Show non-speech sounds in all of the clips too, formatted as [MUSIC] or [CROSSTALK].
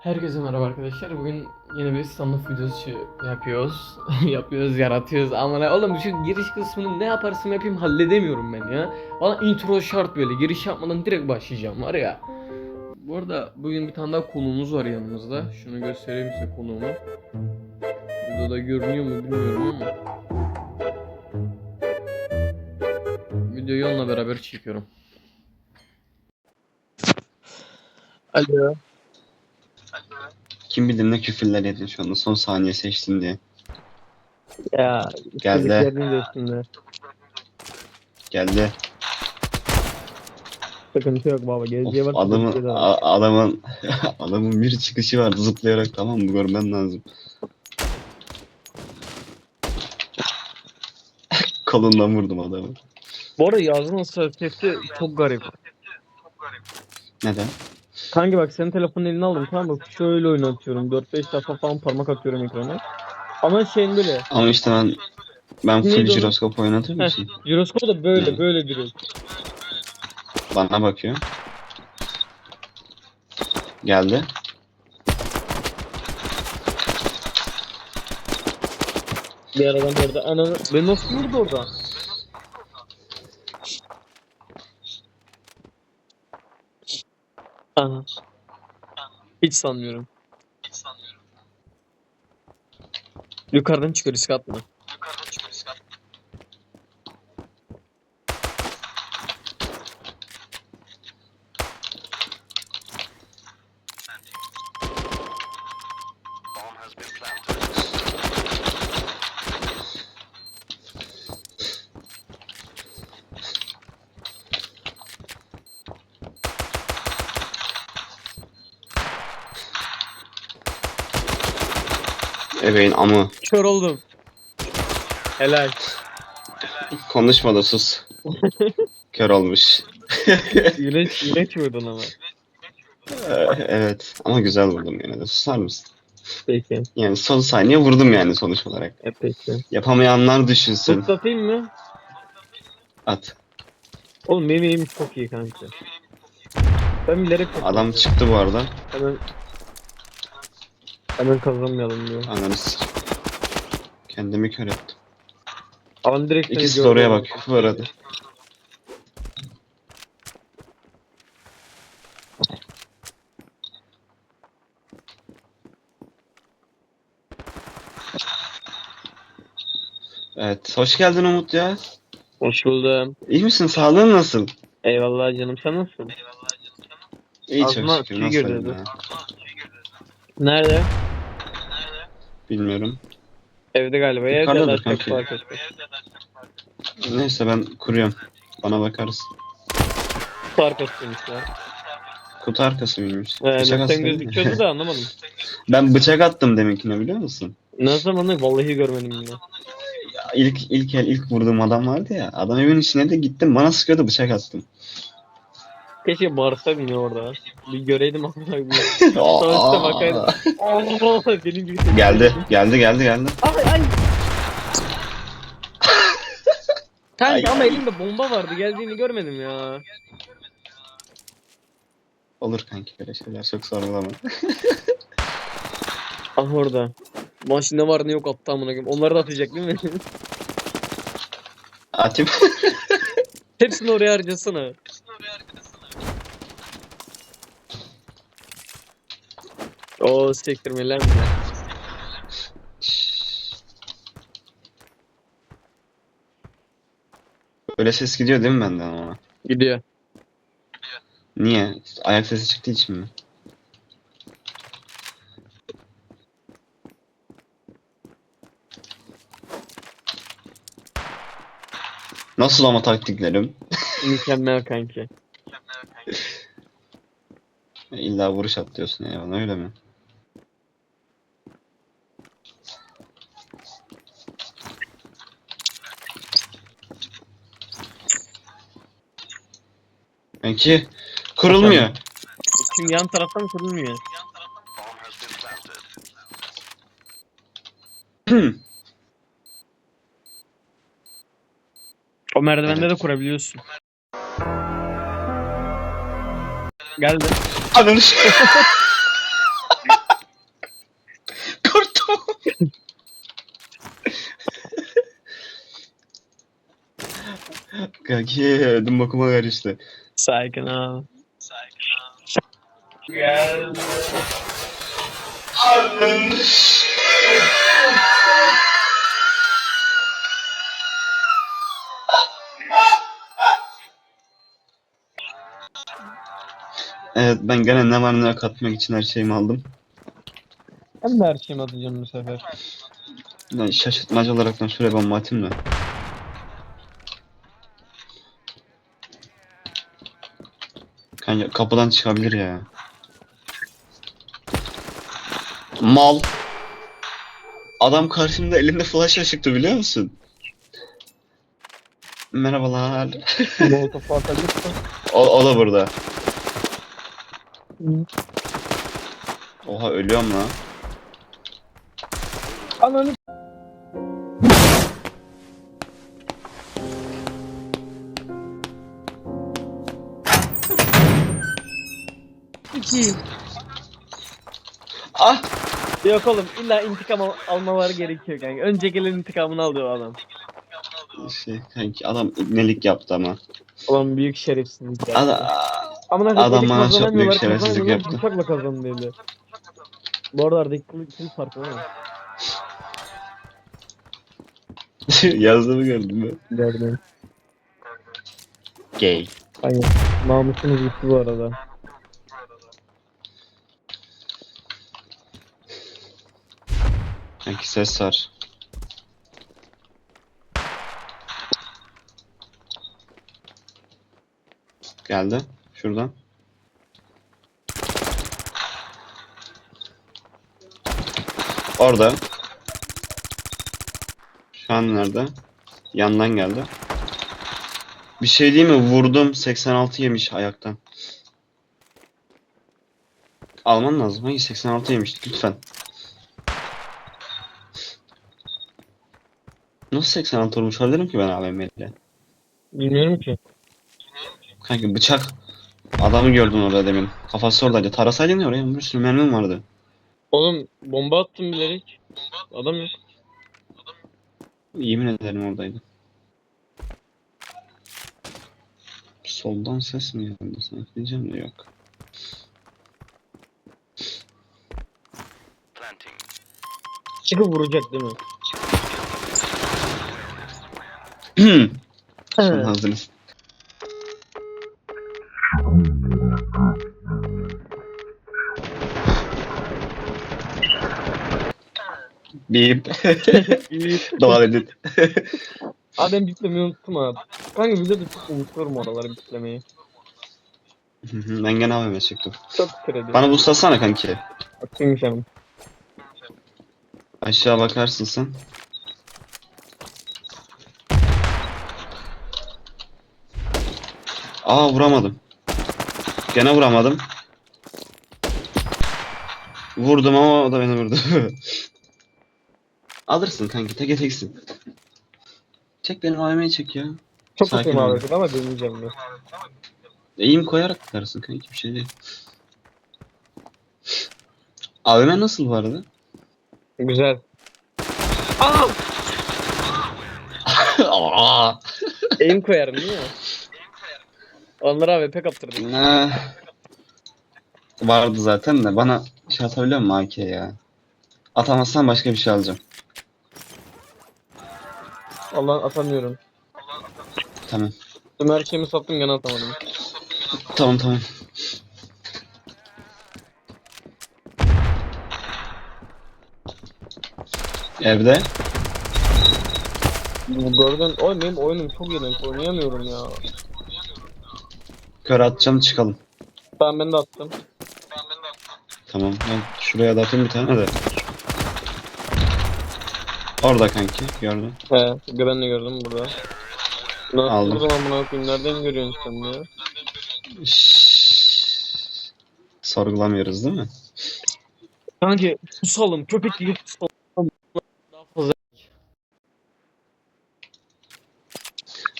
Herkese merhaba arkadaşlar. Bugün yeni bir stand-up videosu yapıyoruz. [LAUGHS] yapıyoruz, yaratıyoruz. Ama ne oğlum şu giriş kısmını ne yaparsam yapayım halledemiyorum ben ya. Valla intro şart böyle. Giriş yapmadan direkt başlayacağım var ya. Bu arada bugün bir tane daha konuğumuz var yanımızda. Şunu göstereyim size konuğumu. Videoda görünüyor mu bilmiyorum ama. Videoyu onunla beraber çekiyorum. Alo. Kim bilir ne küfürler yedin şu anda son saniye seçtin diye. Ya Geldi. istediklerinin de üstünde. Geldi. Sıkıntı yok baba. Of, Geleceğe bak. adamın geleceğe de bak. a- adamın [LAUGHS] adamın bir çıkışı var zıplayarak tamam mı görmen lazım. [LAUGHS] Kolundan vurdum adamı. Bu arada yazdığın sesi çok garip. Neden? Kanki bak senin telefonun eline aldım tamam mı? Şöyle oynatıyorum. 4-5 defa falan parmak atıyorum ekrana. Ama şeyin böyle. Ama işte ben ben full Neydi o? jiroskop oynatır mısın? Jiroskopu da böyle Hı. böyle duruyor. Bana bakıyor. Geldi. Bir aradan orada. Ananı. Ben nasıl vurdu orada? Aha. Hiç sanmıyorum. Yukarıdan çıkıyor risk atma. Ebeğin amı. Kör oldum. Helal. Konuşma da sus. [LAUGHS] Kör olmuş. [LAUGHS] İğrenç, iğrenç vurdun ama. Ee, evet ama güzel vurdum yine de. Susar mısın? Peki. Yani son saniye vurdum yani sonuç olarak. E peki. Yapamayanlar düşünsün. Tutlatayım mı? At. Oğlum benim çok iyi kanka. Ben bilerek Adam çıktı bu arada. Hemen Hemen kazanmayalım diyor. Ananı s- Kendimi kör ettim. Alan direkt seni İkisi de oraya bak bu arada. Evet, hoş geldin Umut ya. Hoş buldum. İyi misin? Sağlığın nasıl? Eyvallah canım sen nasılsın? İyi Ağzıma çok şükür. tüy Nasıl girdi. olayım ya? Nerede? Bilmiyorum. Evde galiba. Evde Yukarıdadır de fark etmez. Neyse ben kuruyorum. Bana bakarız. Fark etmemişler. Kutu arkası mıymış? Ee, Bıçak sen gözüküyordu da anlamadım. [LAUGHS] Ben bıçak attım deminkine biliyor musun? Ne zaman vallahi görmedim yine. Ya ilk ilk el ilk vurduğum adam vardı ya. Adam evin içine de gittim bana sıkıyordu bıçak attım. Keşke bağırsaydım ya orada. Bir göreydim amına koyayım. Sonuçta bakaydım. [LAUGHS] Allah benim gibi seni- Geldi, geldi, geldi, geldi. Ay ay. Kanka ama elimde bomba vardı geldiğini görmedim ya. Olur kanki böyle şeyler çok sorgulama. [LAUGHS] Ah orada. Maç ne var ne yok attı amına koyayım. Onları da atacak değil mi? Atayım. [LAUGHS] Hepsini oraya harcasana. O sektirmeler mi? Böyle ses gidiyor değil mi benden ama? Gidiyor. Niye? Ayak sesi çıktığı için mi? Nasıl ama taktiklerim? Mükemmel kanki. [LAUGHS] İlla vuruş at diyorsun ya bana öyle mi? Peki kurulmuyor. Şimdi yan taraftan kurulmuyor. [CLEARS THROAT] O merdivende Evet. de kurabiliyorsun. Geldi. Ananı [LAUGHS] [LAUGHS] Kanki ödüm bakıma karıştı. Sakin ol. Evet ben gene ne var ne yok atmak için her şeyimi aldım. Ben de her şeyimi atacağım bu sefer. Ben şaşırtmacı olaraktan şuraya bomba atayım da. Kanka kapıdan çıkabilir ya. Mal. Adam karşımda elinde flashla çıktı biliyor musun? Merhabalar. [LAUGHS] O, o da burada. Oha ölüyorum lan. Ananı Yok oğlum illa intikam al- almaları gerekiyor kanka. Önce gelen intikamını alıyor adam. Şey kanki adam ibnelik yaptı ama. Ulan büyük şerefsizlik ya. Adam, Ama Adam bana çok büyük şerefsizlik yaptı. Bıçakla kazandı dedi. Bu arada aradaki kılıç kılıç farkı var mı? [LAUGHS] Yazdığımı gördün mü? Gördüm. Gay. Aynen. Namusunuz gitti bu arada. Kanki ses var. Geldi. Şuradan. Orada. Şu an nerede? Yandan geldi. Bir şey değil mi? Vurdum. 86 yemiş ayaktan. Alman lazım. Hayır 86 yemiş. Lütfen. Nasıl 86 vurmuş olabilirim ki ben AVM'yle? Bilmiyorum ki. Kanka bıçak. Adamı gördün orada demin. Kafası oradaydı. Tarasaydın ya oraya bir sürü mermim vardı. Oğlum bomba attım bilerek. Adam yok. Yemin ederim oradaydı. Soldan ses mi geldi sanki diyeceğim de yok. Çıkıp vuracak değil mi? Şimdi hazırız. Bip. Devam edin. Abi ben bitlemeyi unuttum abi. Kanka videoda çok unutuyorum oraları bitlemeyi. [LAUGHS] ben gene AVM çıktım. Çok kredi. Bana buslasana kanki. Atayım canım. Aşağı bakarsın sen. Aa vuramadım. Gene vuramadım. Vurdum ama o da beni vurdu. [LAUGHS] Alırsın kanki teke teksin. Çek benim AVM'yi çek ya. Çok Sakin ol. abi ama deneyeceğim ben. Eğim koyarak tutarsın kanki bir şey değil. AVM nasıl bu arada? Güzel. Aa! Aa! Aim koyarım değil mi? [LAUGHS] Onlara AWP kaptırdık. Ne? Vardı zaten de bana şey atabiliyor musun AK ya? Atamazsan başka bir şey alacağım. Allah atamıyorum. Tamam. Tüm her şeyimi sattım gene atamadım. Tamam tamam. Evde. Bu gördün, oy benim oyunum çok iğrenç oynayamıyorum ya. Kör atacağım çıkalım. Tamam ben de attım. Tamam. Ben şuraya da atayım bir tane de. Orada kanki gördüm. He, ben de gördüm burada. Nasıl Aldım. o zaman buna koyayım? Nereden görüyorsun sen ya? Şşş. Sorgulamıyoruz değil mi? Kanki susalım, köpek gibi susalım. Daha fazla.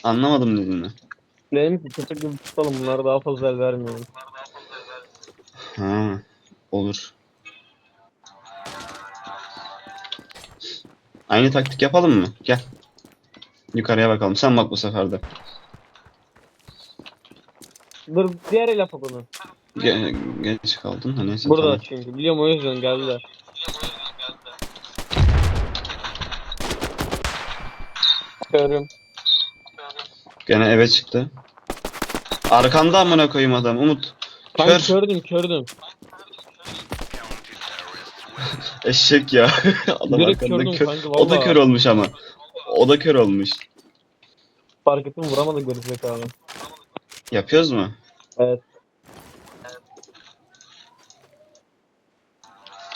Anlamadım dediğini. Ki köpek gibi tutalım bunlara daha fazla el vermiyorum. Ha, olur. Aynı taktik yapalım mı? Gel. Yukarıya bakalım. Sen bak bu sefer de. Dur diğer el yapalım onu. Ge geç kaldın. Ha, neyse. Burada tamam. çünkü. Biliyorum o yüzden geldiler. Görüyorum. Gene eve çıktı. Arkanda amına koyayım adam. Umut. Kör. kördüm kördüm. [LAUGHS] Eşek ya. [LAUGHS] adam Direkt arkanda kördüm kör. kanka O da kör olmuş ama. O da kör olmuş. Fark ettim vuramadık görecek abi. Yapıyoruz mu? Evet.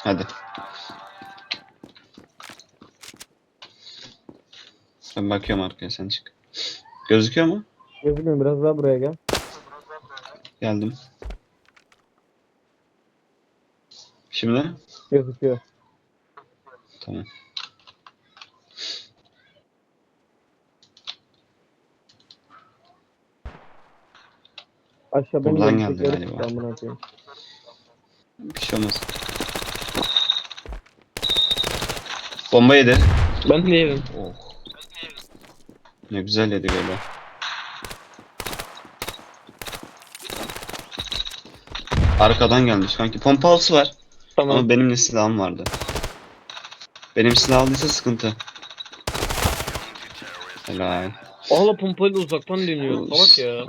Hadi. Ben bakıyorum arkaya sen çık. Gözüküyor mu? Gözükmüyor biraz daha buraya gel. Geldim. Şimdi? Gözüküyor. Tamam. Aşağı benim Buradan geldi galiba. Bir şey olmaz. Bomba yedi. Ben de yedim. Oh. Ne güzel yedi böyle. Arkadan gelmiş kanki. Pompalısı var. Tamam. Ama benim de silahım vardı. Benim silah aldıysa sıkıntı. Helal. Oğla pompayla uzaktan dönüyor. Salak ya.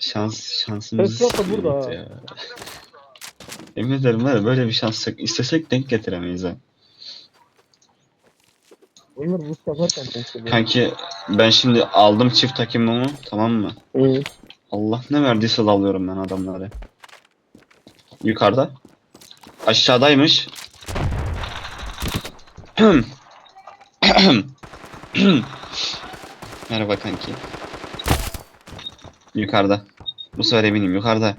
Şans şansımız. Da burada. Ya. Emin ederim var ya böyle bir şans yok. İstesek denk getiremeyiz ha. Bunlar bu yaparken konuşuyor. Kanki ben şimdi aldım çift takımımı tamam mı? Hı. Allah ne verdiyse dalıyorum ben adamları. Yukarıda. Aşağıdaymış. [CLEARS THROAT] Merhaba kanki. Yukarıda. Bu sefer eminim yukarıda.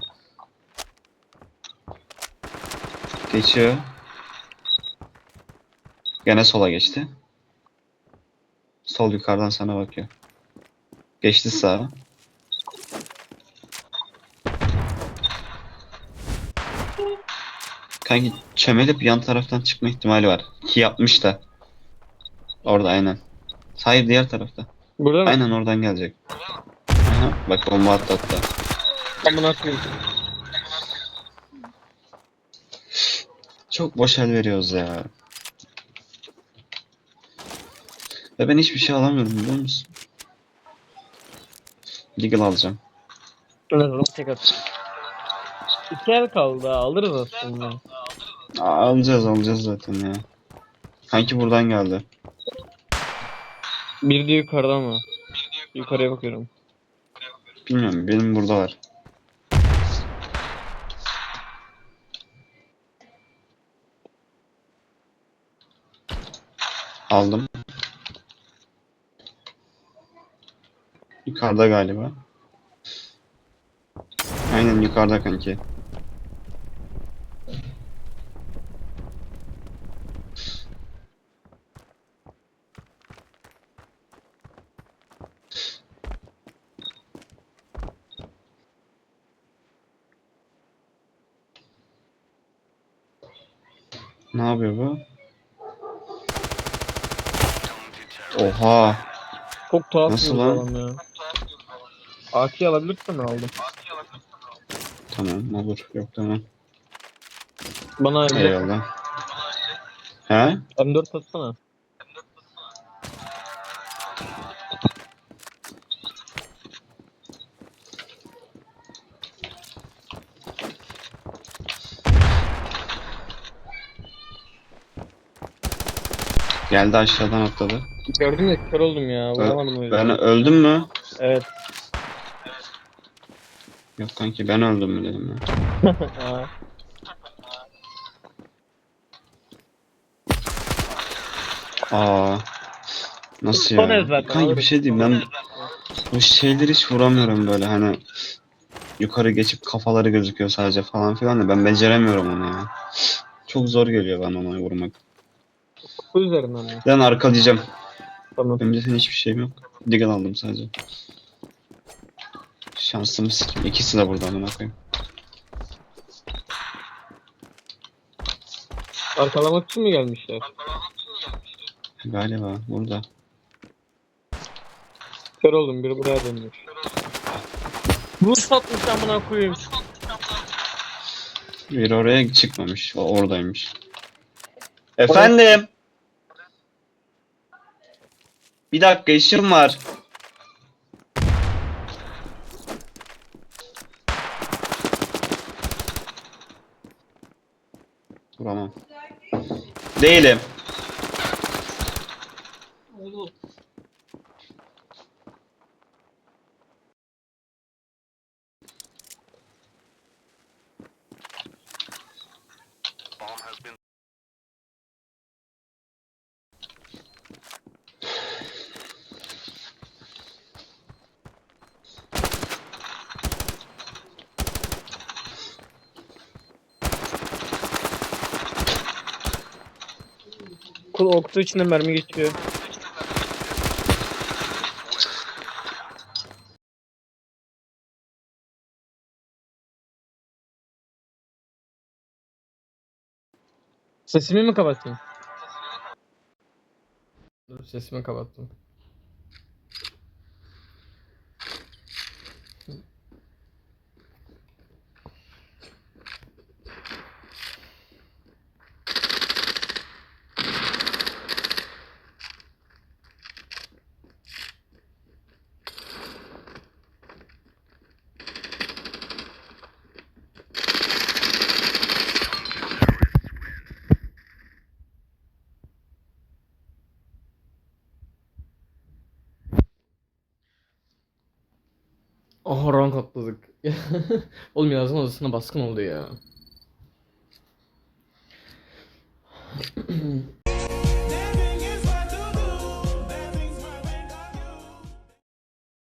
Geçiyor. Gene sola geçti. Sol yukarıdan sana bakıyor. Geçti sağa. Kanki çömelip yan taraftan çıkma ihtimali var. Ki yapmış da. Orada aynen. Hayır diğer tarafta. Burada mı? Aynen oradan gelecek. Aha, bak bomba attı hatta. Amına koyayım. Çok boş el veriyoruz ya. Ve ben hiçbir şey alamıyorum biliyor musun? Deagle alacağım. Zaman tek at. İki el kaldı alırız aslında. Aa, alacağız alacağız zaten ya. Kanki buradan geldi. Bir de yukarıda ama. Yukarıya bakıyorum. Bilmiyorum benim burada var. Aldım. Yukarıda galiba. Aynen yukarıda kanki. Ne yapıyor bu? Oha. Çok tuhaf Nasıl bir lan? ya. AK alabilirsen aldım. Tamam olur. Yok tamam. Bana M4, Eyvallah. He? M4 atsana. Geldi aşağıdan atladı. Gördün mü? Kör oldum ya. Ö- Vuramadım o yüzden. Ben öldüm mü? Evet. Yok kanki ben öldüm mü dedim ya. [LAUGHS] Aa. Nasıl Son ya? zaten, Kanki bir şey diyeyim ben bu şeyleri hiç vuramıyorum böyle hani yukarı geçip kafaları gözüküyor sadece falan filan da ben beceremiyorum onu ya. Çok zor geliyor bana onu vurmak. Bu üzerinden mi? Ben arkalayacağım. Tamam. Benim zaten hiçbir şeyim yok. Deagle aldım sadece. Şansımı sikeyim. İkisi de burada amına koyayım. Arkalamak için mi gelmişler? Galiba burada. Kör oldum biri buraya dönmüş. Bu satmış amına koyayım. Bir oraya çıkmamış. O oradaymış. Efendim. Bir dakika işim var. Değilim. Kul oktu içinde mermi geçiyor. Sesimi mi kapatayım? Dur sesimi kapattım. [LAUGHS] Oğlum yazma odasına baskın oldu ya.